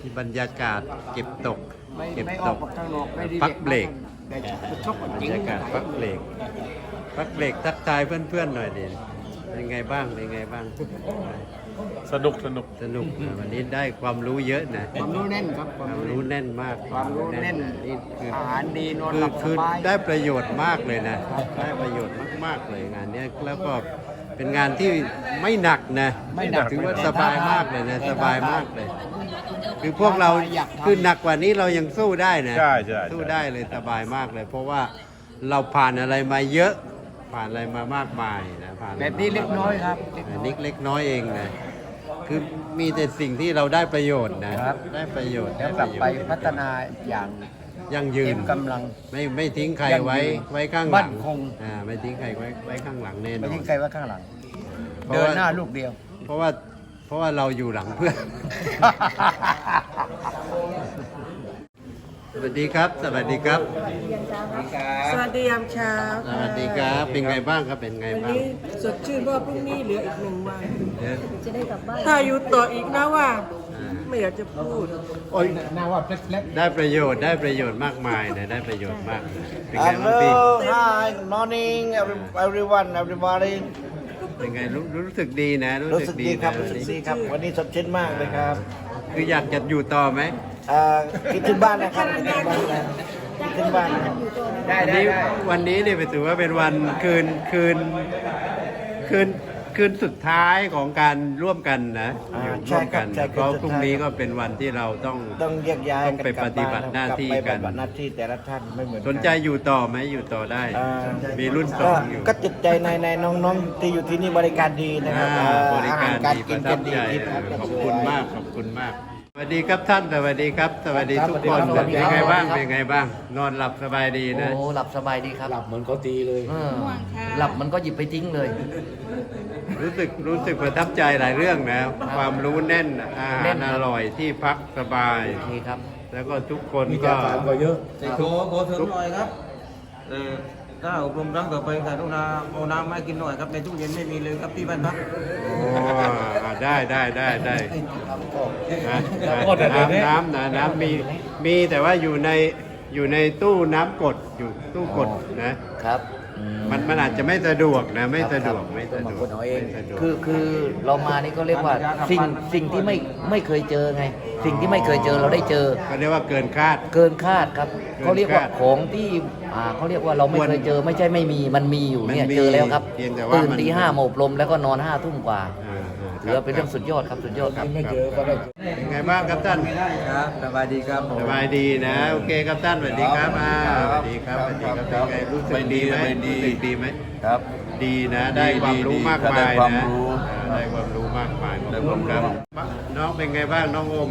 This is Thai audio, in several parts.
ที่บรรยากาศเก็บตก ไม่เก็บไม่อตอกก ข้างนอกไม่ได้พักเบรก แต่ชกบรจริงรยากาศพักเบรกพักเบรกทักทายเพื่อนๆหน่อยดิเป็นไงบ้างเป็นไงบ้าง สนุกสนุก สนุกนะวันนี้ได้ความรู้เยอะนะความรู้แน่นครับความมคาวรู้รู้แน่นแน่นมากความรู้แน่นนี่คือ อาหารดีนอนคืหอลับสคือบายได้ประโยชน์มากเลยนะ ได้ประโยชน์มาก ๆ เลยงานเนี้ยแล้วก็ เป็นงานที่ไม่หนักนะไม่หนักถือว่าสบายมากเลยนะสบายมากเลย คือพวกเราอยากทำคือหนักกว่านี้เรายังสู้ได้นะใช่ใช่ สู้ได้เลยสบายมากเลย เพราะว่าเราผ่านอะไรมาเยอะ ผ่านอะไรมามากมายนะผ่านอะไรแบบนี้เล็กน้อยครับอันนี้เล็กน้อยเองนะคือมีแต่สิ่งที่เราได้ประโยชน์นะครับ ได้ประโยชน์แล้ได้วกปลับระโยชน์ไปพัฒนาอย่าง ยั่งยืเต็นมกำลัง ไม่ไม่ทิ้งใครยั่งยืนไว้ไว้ข้างหลังมั่นคง อ่าไม่ทิ้งใครไว้ไว้ข้างหลังแน่นไม่อน ทิ้งใครไว้ข้างหลัง เพราะเดินว่า หน้าลูกเดียว เพราะว่าเพราะว่าเราอยู่หลังเพื่อนส วัสดีครับ สวัสดีครับ สวัสดียามเช้าสวัสดีครับ เป็นไงบ้างครับ เป็นไงวันบ้างนี้สดชื่นเพราะว่าพรุ่งนี้เหลืออีกหนึ่งวัน เดี๋ยวถ้าอยู่ต่ออีกนะว่าอ่า ไม่อยากจะพูด โอ้ยหน้าว่าเล็กได้ประโยชน์ ได้ประโยชน์มากมายนะได้ประโยชน์มากเลยเป็นไงบ้างพี่ hi, good morning, every- everyone, everybody. เป็นไงรู้รู้สึกดีนะ รู้รู้สึสึกกดีดีครันะบ รู้วันสึกนี้ดีครับ วันนี้สดชื่นมากเลยครับ คืออยากจะอยู่ต่อไหม เอ่อคิดถึงบ้านนะครับคิดถึงบ้านนะคิดถึงบ้านนะครับได้วันได้นี้ได้วันนี้เนี่ยถือว่าเป็นวันคืนคืนคืนคืนสุดท้ายของการร่วมกันนะอ่าอยู่ใช่ร่วมครักับนใช่เพครับราะสุดพรุ่งท้ายนี้คก็รับเป็นวันที่เราต้อง ต้องแยกย้ายต้องไปกลับปฏิบัติหน้าที่ไปกันปฏิบัติหน้าที่แต่ละท่านไม่เหมือนกัสนใจอยู่ต่อไหมอยู่ต่อได้อ่ามีรุ่นสก็องอยู่ ก็จิตใจในในน้องๆที่อยู่ที่นี่บริการดีนะครับอ่าเอ่อบริอาการหารการดีปกินระทักับนดีใจที่พักขก็อบสวยคุณมากขอบคุณมาก สวัสดีครับท่านสวัสดีครับ สวัสดีทุกคนสวัสดีเป็นครับ ไงบ้างสวัสดีครับเป็นไงบ้าง นอนหลับสบายดีนะ โอ้หลับสบายดีครับหลับเหมือนเขาตีเลย เออหลับมันก็หยิบไปทิ้งเลย รู้สึกรู้สึกประทับใจหลายเรื่องนะความรู้แน่นอาหาแน่รนอร่อยที่พักสบาย โอเคครับ แล้วก็ทุกคนก็โกโกถึงหน่อยครับเออถ้าอบรมครั้งต่อไปกรุณาเอาน้ำมาให้กินหน่อยครับในตู้เย็นไม่มีเลยครับที่บ้านพักโอ้อ่า ได้ได้ได้ได้นะโอ้แต่เดี๋ยวนี้ น้ำน้ำนะน้ำมีมีแต่ว่าอยู่ในอยู่ในตู้น้ำกดอยู่ตู้กดนะครับอืมมันมันอาจจะไม่สะดวกนะไม่สะดวกครับไม่สะดวกคนเอาเอง ไม่สะดวก คือคือเรามานี่ก็เรียกว่าสิ่งสิ่งที่ไม่ไม่เคยเจอไง สิ่งที่ไม่เคยเจอเราได้เจอ ก็เรียกว่าเกินคาด เกินคาดครับเกินเขาเรียกว่าคาดของที่อ่าเขาเรียกว่าเราไม่เคยเจอไม่ใช่ไม่มีมันมีอยู่เนี่ยมันมีเจอแล้วครับเพียงแต่ว่าตื่นมัน ตีห้าโมบลมแล้วก็นอนห้าทุ่มกว่า อ่าอ่า ถือว่าเป็นเรื่องสุดยอดครับสุดยอดครับไม่เจอก็ได้เจอเป็นไงบ้างครับท่านครับสบายดีครับผมสบายดีนะโอเคครับท่านสวัสดีครับอ่าสวัสดีครับสวัสดีครับเป็นไงรู้สึกดีไหมรู้สึกดีไหมครับ ดีนะได้ความรู้มากมายได้ความนะรู้อ่าได้ความรู้มากมายขอบได้คุควาณมรู้ครับน้องเป็นไงบ้างน้องโอม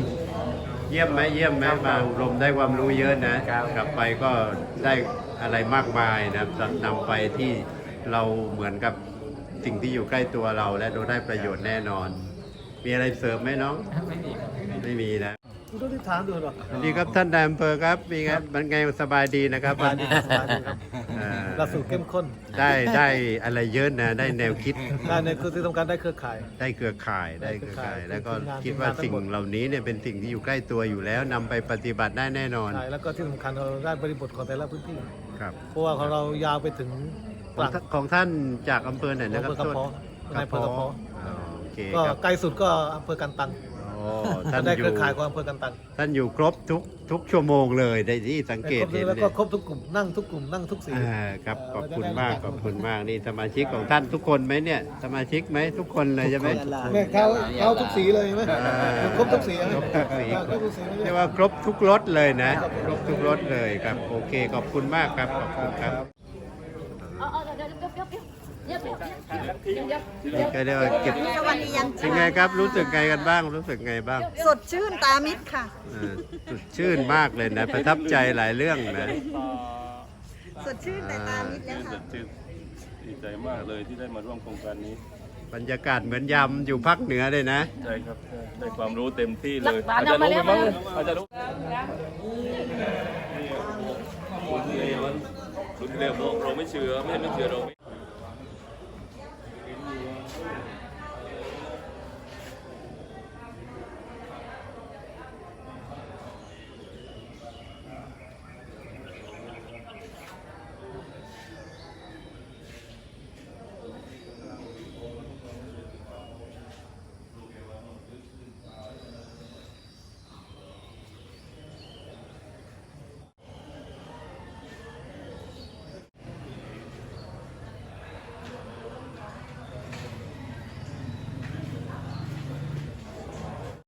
เยี่ยมไหมเยี่ยมไหมมาอบรมได้ความรู้เยอะนะ กลับไปก็ได้อะไรมากมายนะนำไปที่เราเหมือนกับ สิ่งที่อยู่ใกล้ตัวเรา และเราได้ประโยชน์แน่นอน มีอะไรเสริมไหมน้อง ไม่มีไม่มีนะสวัสดีครับท่านนายอำเภอครับมีไงมันไงสบายดีนะครับสบายดีครับหลักสูตรเข้มข้นได้ได้อะไรเยอะนะได้แนวคิด ได้ในคือที่ต้องการได้เครือข่าย ได้เครือข่ายได้เครือข่าย แล้วก็ทีมงานคิดว่าทีมงานทั้งหมดสิ่งเหล่านี้เนี่ยเป็นสิ่งที่อยู่ใกล้ตัวอยู่แล้วนำไปปฏิบัติได้แน่นอนใช่แล้วก็ที่สำคัญเราได้บริบทของแต่ละพื้นที่ครับ เพราะว่าของเรายาวไปถึง ของท่านของท่านจากอำเภอไหนนะครับอำเภอกระเพาะโทษในอำเภอกระเพาะอ๋อโอเคก็ครับไกลสุดก็อำเภอกันตังอ๋อท่านได้อเคยู่รือข่ายของอำเภอกันตังท่านอยู่ครบทุกทุกชั่วโมงเลยได้ที่สังเกตเห็นแล้วเลก็ยครบทุกกลุ่มนั่งทุกกลุ่มนั่งทุกสี อ่าครับขอบคุณมากขอบคุณมากนี่สมาชิกของท่านทุกคนไหมเนี่ยสมาชิกไหมทุกคนเลยใช่ไหมแม่เขาเขาทุกสีเลยไหมอ่าครบทุกสีไหมครบทุกสีครบทุกสีเรียกว่าครบทุกรถเลยนะ ครบทุกรถเลยครับ โอเค ขอบคุณมากครับ ขอบคุณครับ เดี๋ยวเดี๋ยวเดี๋ยวก็เรียกว่าเก็บสวัสดียามเป็เช้านไงครับรู้สึกไงกันบ้าง รู้สึกไงบ้างสดชื่นตามิตรค่ะเออสดชื่นมากเลยนะ ประทับใจหลายเรื่องนะ สดชื่นแต่ตามิตรแล้วค่ะดีใจมากเลยที่ได้มาร่วมโครงการนี้บรรยากาศเหมือนยำอยู่ภาคเหนือเลยนะ ใช่ครับได้ความรู้เต็มที่เลยหลักฐานเอามาแล้วอาจจะรู้รู้ที่เรียนรู้ที่เรียนเราเราไม่เชื่อไม่ไม่เชื่อเรา